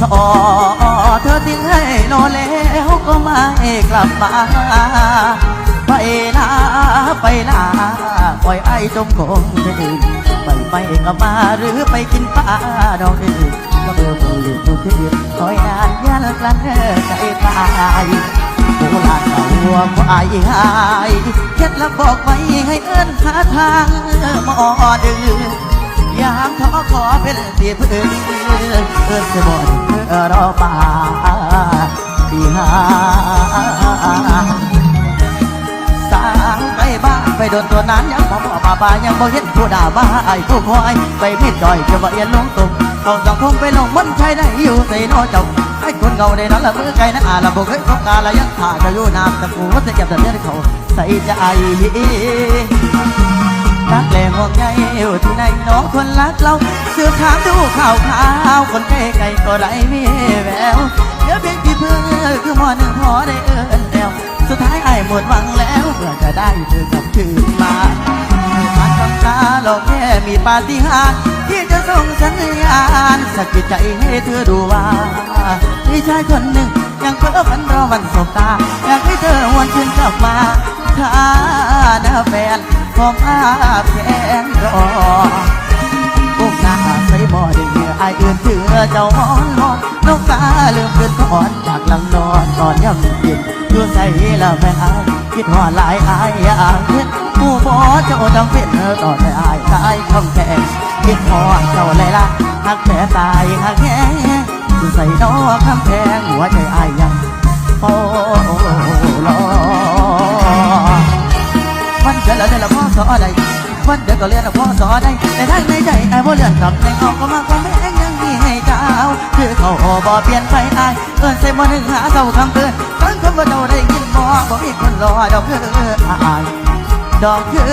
สอเธอทิ้งให้นอนแล้วก็ไม่กลับมา ไปลาไปลาปล่อยไอ้จมคงจะดื่นไปไปก็มาหรือไปกินปลาดอกดื่นก็เบอร์ผู้อยู่ทุกทีคอยอ่านยันกลันเออใจตายผู้ลานเอาหัวควายหายเคล็ดลับบอกไว้ให้เอิ้นหาทางมอดื้อ ยามท้อขอเป็นตีพื้นเอิ้นจะบอกเออรอป่าปีหาสางไปบ้านไปโดนตัวนั้นยังพอป่าป่ายังบ่เห็นผู้ด่าบ้าไอ้ผู้คอยไปมิดดอยจะบ่เอียนลงตุ่มเอาสังคมไปลงมันใช้ได้อยู่ใส่นอเจ้าไอ้คนเก่าในนั้นละมือไกลนะอาละบ่เคยพบกาละยังขาจะอยู่น้ำตะกูว่าจะเก็บแต่เนื้อเขาใส่ใจรักแหลงห่วงใย คนรักเราเสือถามดูข่าวข่าวคนใกล้ไกลก็ได้มีแววเดี๋ยวเพียงที่เพื่อคือมอหนึ่งพอได้เอินแล้ว สุดท้ายไอ้หมดหวังแล้วเพื่อจะได้เธอกลับคืนมาผ่านคำตาหลอกแค่มีปาฏิหาริย์ที่จะส่งสัญญาณสะกิดใจให้เธอดูว่ามีชายคนหนึ่งยังเพ้อฝันรอวันสบตาอยากให้เธอวนคืนกลับมาถ้าหน้าแฟนของอาแฟนรอ ส่บ่อได้เหงื่ออายอื่นเถือเจ้าหอนมองนกตาลืมขึ้นถอนจากลำนอนตอนย่ำเย็นอยู่ใส่ละแฟนอายคิดหอดหลายอายอยากเห็นผู้บ่เจ้าจำเป็นต่อแต่อายตายคำแพงคิดหอดเจ้าเลยละหักแผลตายหักแง่อยู่ใส่นอกคำแพงหัวใจอายยังโอ้รอวันเกิดแล้วเดือนละพ่อสอใดวันเดือนก็เรียนละพ่อสอใดแต่ทางในใจไอ้บ่เลื่อนกลับในออกก็มา เขาบ่เปลี่ยนไปอายเอิ้นใส่บ่หนึ่งหาเท่าคำเกินฟังคำว่าเจ้าได้ยินบ่บ่มีคนรอดอกคืออายดอกคือ